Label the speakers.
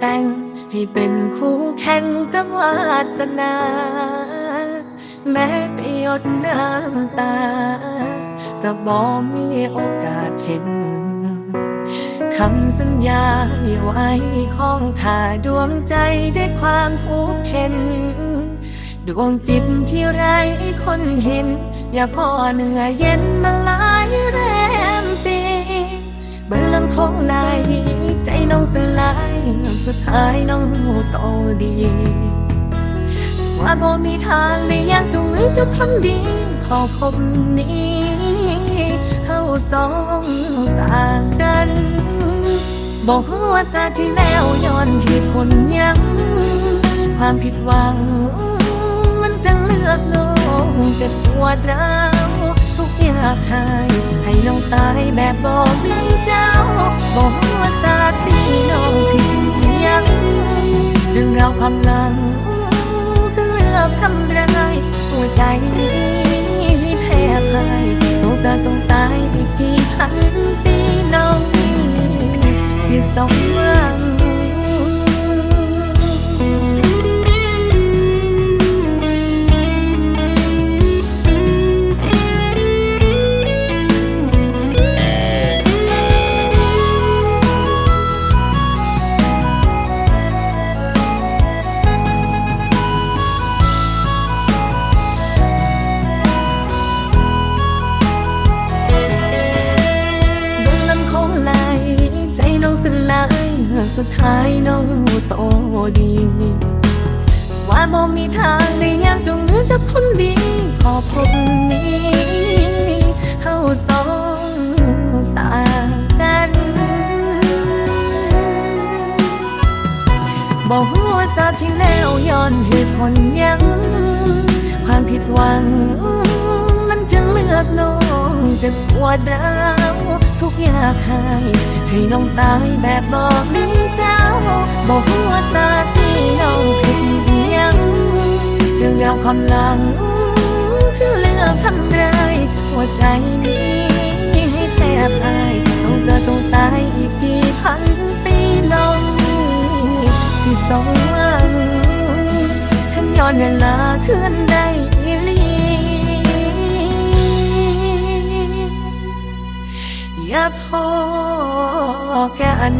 Speaker 1: แต่ง ให้เป็นคู่แข่งกับวาสนา แม้ไปหยดน้ำตา ก็บ่มีโอกาสเห็นคำสัญญาไว้ของข้าดวงใจด้วยความทุกข์เข็นดวงจิตที่ไรคนเห็น อย่าพอเหนื่อยเย็นมาหลายแร ใจน้องสลายสุดท้ายน้องโตดี ว่าบ่มีทางได้ยากจูงมือกับคนดีขอพบนี้เฮาสองต่างกันบอกว่าสาที่แล้วย้อนเหตุผลยัง ความผิดหวัง มันจังเลือกน้องเจ็บปวดร้าวทุกอยากให้ให้น้องตายแบบบอกมีเจ้าบอกว่าสา ความหลังคือเลือกทำร้ายหัวใจนี้แพ้พ่ายต้อการต้องตายอีกกี่พันปีน้องสิสม สุดท้ายน้องโตดี ว่าบ่มีทางได้ยากจงมือกับคนดี ขอพบนี้เฮาสองต่างกันบอกว่าสาที่แล้วย้อนเหตุผลยัง ความผิดหวัง มันจึงเลือกน้องจะปวดร้าว ทุกอยากให้ให้น้องตายแบบบอกมีเจ้าบอกว่าสาห์ที่น้องผิดยังเรื่องราวความหลังคือเลือกทำร้ายหัวใจนี้ให้แทบอายต้องเกิดต้องตายอีกกี่พันปีน้องนี้ที่สองวังขันย้อนเวลาคืนได้ พอแกัน